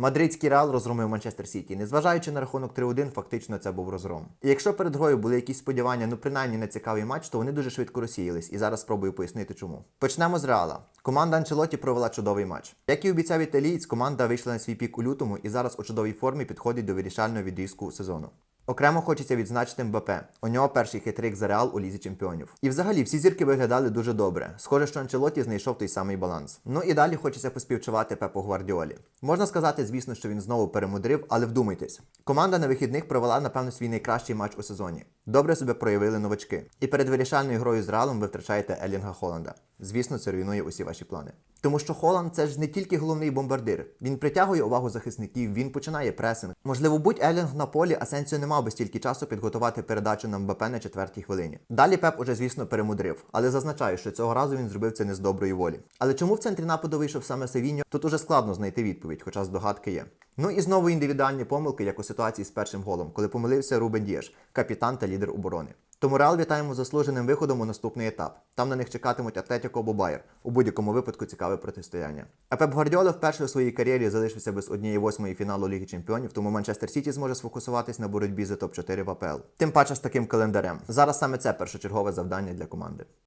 Мадридський реал розгромив Манчестер Сіті. Незважаючи на рахунок 3-1, фактично це був розгром. І якщо перед грою були якісь сподівання, ну принаймні на цікавий матч, то вони дуже швидко розсіялись. І зараз спробую пояснити чому. Почнемо з реала. Команда Анчелоті провела чудовий матч. Як і обіцяв італієць, команда вийшла на свій пік у лютому і зараз у чудовій формі підходить до вирішального відрізку сезону. Окремо хочеться відзначити Мбапе. У нього перший хитрик за реал у лізі чемпіонів. І взагалі всі зірки виглядали дуже добре. Схоже, що Анчелоті знайшов той самий баланс. Ну і далі хочеться поспівчувати Пепу Гвардіолі. Можна сказати, звісно, що він знову перемудрив, але вдумайтесь. Команда на вихідних провела, напевно, свій найкращий матч у сезоні. Добре себе проявили новачки. І перед вирішальною грою з Реалом ви втрачаєте Елінга Холланда. Звісно, це руйнує усі ваші плани. Тому що Холланд це ж не тільки головний бомбардир. Він притягує увагу захисників, він починає пресинг. Можливо, будь Елінг на полі, Асенсіо не мав би стільки часу підготувати передачу на МБП на четвертій хвилині. Далі Пеп уже, звісно, перемудрив, але зазначаю, що цього разу він зробив це не з доброї волі. Але чому в центрі нападу вийшов саме Севіньо, тут уже складно знайти відповідь, хоча здогадки є. Ну і знову індивідуальні помилки, як у ситуації з першим голом, коли помилився Рубен Дієш, капітан та лідер оборони. Тому Реал вітаємо заслуженим виходом у наступний етап. Там на них чекатимуть Атлетіко або Байер. У будь-якому випадку цікаве протистояння. А Пеп Гвардіола вперше у своїй кар'єрі залишився без однієї восьмої фіналу Ліги Чемпіонів, тому Манчестер Сіті зможе сфокусуватись на боротьбі за топ-4 в АПЛ. Тим паче з таким календарем. Зараз саме це першочергове завдання для команди.